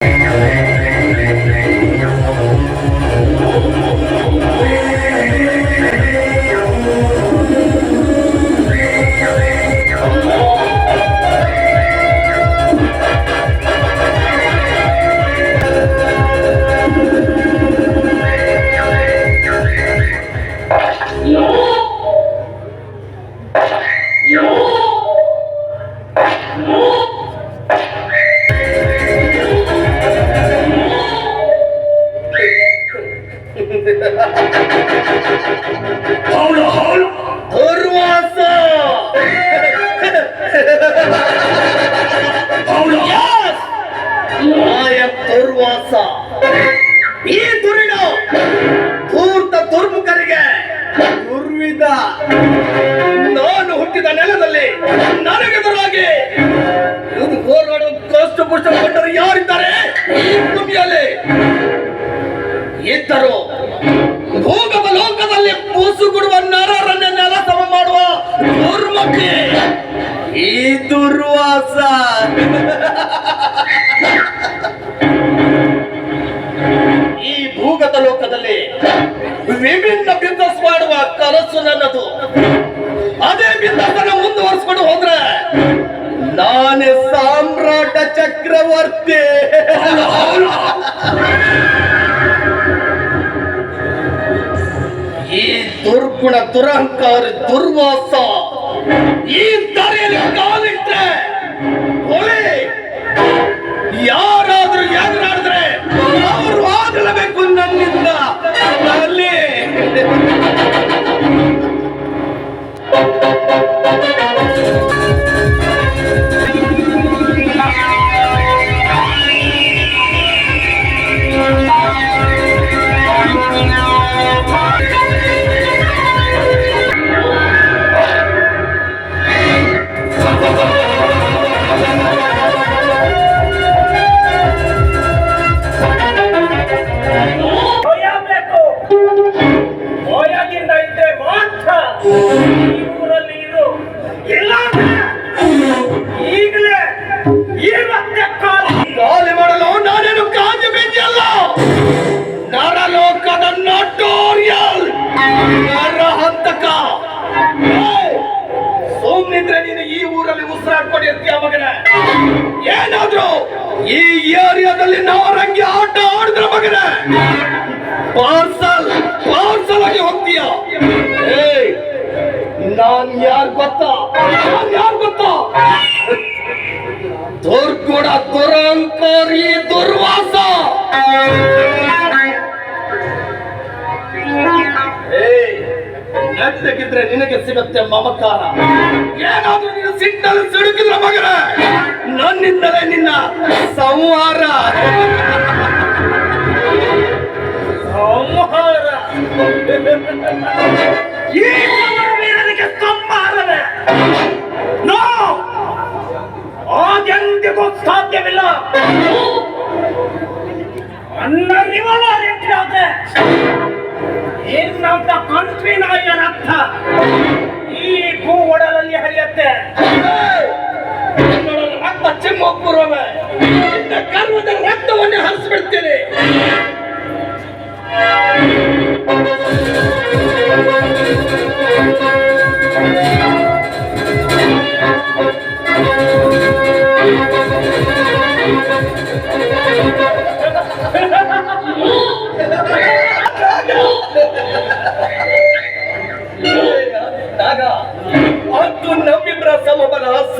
ದುರ್ವಾಸ ಧೂರ್ತ ದುರ್ಮುಖರಿಗೆ ದುರ್ವಿಧ ನಾನು ಹುಟ್ಟಿದ ನೆಲದಲ್ಲಿ ನನಗೆದುರಾಗಿ ಇದು ಹೋರಾಡೋ ಕಷ್ಟ ಪುಷ್ಟ ಕೊಟ್ಟರು ಯಾರಿದ್ದಾರೆ? ಈ ಭೂಮಿಯಲ್ಲಿ ಇದ್ದರು ಭೂಗಮ ಲೋಕದಲ್ಲಿ ಬೂಸುಗುಡುವ ನರರನ್ನೇ ನೆಲ ಸಮ ಮಾಡುವ ದುರ್ಮುಖಿ ಈ ದುರ್ವಾಸ. ಲೋಕದಲ್ಲಿ ವಿಭಿನ್ನ ಬಿಸ್ನೆಸ್ ಮಾಡುವ ಕನಸು ನನ್ನದು. ಅದೇ ಬಿಸ್ನೆಸ್ ಮುಂದುವರಿಸ್ಕೊಂಡು ಹೋದ್ರೆ ನಾನೇ ಸಾಮ್ರಾಟ ಚಕ್ರವರ್ತಿ. ಈ ದುರ್ಗುಣ ದುರಹಂಕಾರ, ದುರ್ವಾಸ, ಈ ದಾರಿಯಲ್ಲಿ ಕಾಲಿಟ್ರೆ ಹೊಳೆ ಏಯ್! ಸುಮ್ನಿದ್ರೆ ನೀನು ಈ ಊರಲ್ಲಿ ಉಸಿರಾಡ್ಕೊಂಡು ಇರ್ತೀಯ ಮಗನ? ಏನಾದ್ರು ಈ ಏರಿಯಾದಲ್ಲಿ ನಾರಂಗಿ ಆಟ ಆಡಿದ್ರ ಮಗನ? ಪಾರ್ಸಲ್ ಪಾರ್ಸಲ್ ಆಗಿ ಹೋಗ್ತೀಯ? ನಾನ್ ಯಾರ್ ಗೊತ್ತಾ? ನಾನ್ ಯಾರ್ ಗೊತ್ತಾ? ದುರ್ಗುಣ ದುರಂಕಾರಿ ದುರ್ವಾಸ! ನೆಟ್ಟಗಿದ್ರೆ ನಿನಗೆ ಸಿಗುತ್ತೆ ಮಮಕಾರ. ಏನಾದ್ರೂ ನೀನು ಸಿಟ್ಟಲ್ಲಿ ಸಿಡುಕಿದ್ರ ಮಗನ, ನನ್ನಿಂದಲೇ ನಿನ್ನ ಸಂಹಾರ. ಸಂಹಾರ. ಈ ಸಮರವೀರನಿಗೆ ಸಂಹಾರವೇ. ನೋ! ಅದೆಂದಿಗೂ ಸಾಧ್ಯವಿಲ್ಲ. ಅನ್ನ ರಿವಲಾರ್ ಎಂಟ್ರಾದ್ರೆ ಅಂತ ಕಂಟ್ರಿ ನಾಯಿಯ ರಕ್ತ ಈ ಭೂ ಒಡಲಲ್ಲಿ ಹರಿಯತ್ತೆ. ರಕ್ತ ಚಿಮ್ಮೋಗ್ಬುರವೆ ಕರ್ಮದ ರಕ್ತವನ್ನೇ ಹರಿಸ್ಬಿಡ್ತೀನಿ.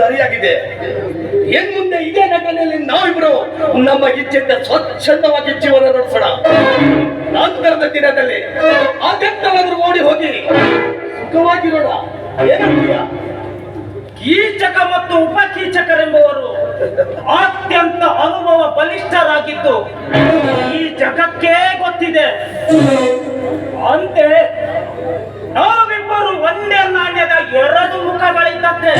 ಸರಿಯಾಗಿದೆ. ಏನ್ ಮುಂದೆ ಇದೇ ನಗರಲ್ಲಿ ನಾವಿಬ್ರು ನಮ್ಮ ಇಚ್ಛೆಯಿಂದ ಸ್ವಚ್ಛಂದವಾಗಿ ಜೀವನ ನಡೆಸೋಣ. ನಂತರದ ದಿನದಲ್ಲಿ ಅದೆಂತವಾದ್ರೂ ಓಡಿ ಹೋಗಿ ಸುಖವಾಗಿರೋಣ. ಏನಂತೀಯ ಕೀಚಕ ಮತ್ತು ಉಪಕೀಚಕರೆಂಬುವರು ಅತ್ಯಂತ ಅನುಭವ ಬಲಿಷ್ಠರಾಗಿದ್ದು ಈ ಜಗಕ್ಕೇ ಗೊತ್ತಿದೆ. ಅಂತೆ ನಾವಿಬ್ಬರು ಒಂದೇ ನಾಣ್ಯದ ಎರಡು ಮುಖಗಳಿದ್ದಂತೆ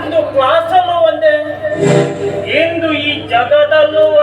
ಅಂದು ಕ್ಲಾಸಲ್ಲೂ ಒಂದೇ. ಇಂದು ಈ ಜಗದಲ್ಲೂ ಒಂದೇ